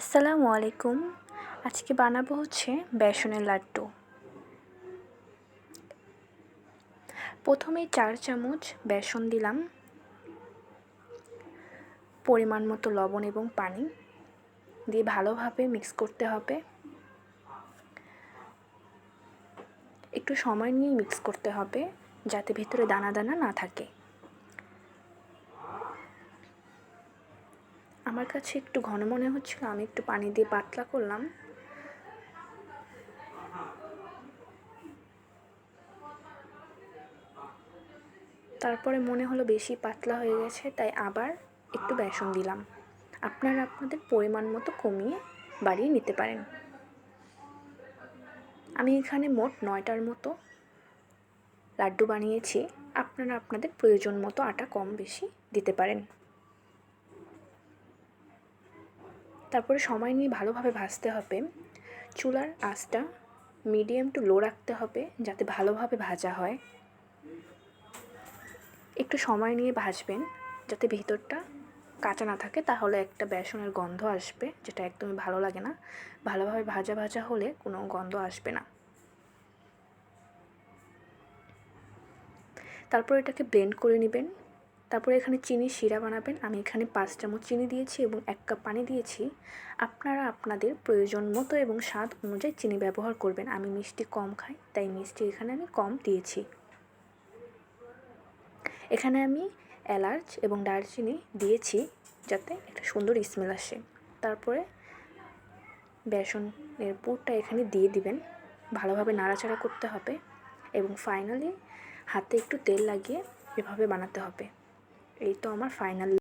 আসসালামু আলাইকুম। আজকে বানাবো হচ্ছে বেসনের লাড্ডু। প্রথমে চার চামচ বেসন দিলাম, পরিমাণ মতো লবণ এবং পানি দিয়ে ভালোভাবে মিক্স করতে হবে। একটু সময় নিয়ে মিক্স করতে হবে যাতে ভিতরে দানা দানা না থাকে। আমার কাছে একটু ঘন মনে হচ্ছিল, আমি একটু পানি দিয়ে পাতলা করলাম। তারপরে মনে হলো বেশি পাতলা হয়ে গেছে, তাই আবার একটু বেসন দিলাম। আপনারা আপনাদের পরিমাণ মতো কমিয়ে বাড়িয়ে নিতে পারেন। আমি এখানে মোট নয়টার মতো লাড্ডু বানিয়েছি, আপনারা আপনাদের প্রয়োজন মতো আটা কম বেশি দিতে পারেন। তারপরে সময় নিয়ে ভালোভাবে ভাজতে হবে। চুলার আঁচটা মিডিয়াম টু লো রাখতে হবে যাতে ভালোভাবে ভাজা হয়। একটু সময় নিয়ে ভাজবেন যাতে ভিতরটা কাঁচা না থাকে, তাহলে একটা বেসনের গন্ধ আসবে যেটা একদমই ভালো লাগে না। ভালোভাবে ভাজা ভাজা হলে কোনো গন্ধ আসবে না। তারপর এটাকে ব্লেন্ড করে নেবেন। তারপরে এখানে চিনি শিরা বানাবেন। আমি এখানে পাঁচ চামচ চিনি দিয়েছি এবং এক কাপ পানি দিয়েছি। আপনারা আপনাদের প্রয়োজন মতো এবং স্বাদ অনুযায়ী চিনি ব্যবহার করবেন। আমি মিষ্টি কম খাই, তাই মিষ্টি এখানে আমি কম দিয়েছি। এখানে আমি এলাচ এবং দারচিনি দিয়েছি যাতে একটা সুন্দর স্মেল আসে। তারপরে বেসনের পুরটা এখানে দিয়ে দিবেন। ভালোভাবে নাড়াচাড়া করতে হবে এবং ফাইনালি হাতে একটু তেল লাগিয়ে এভাবে বানাতে হবে। এই তো আমার ফাইনাল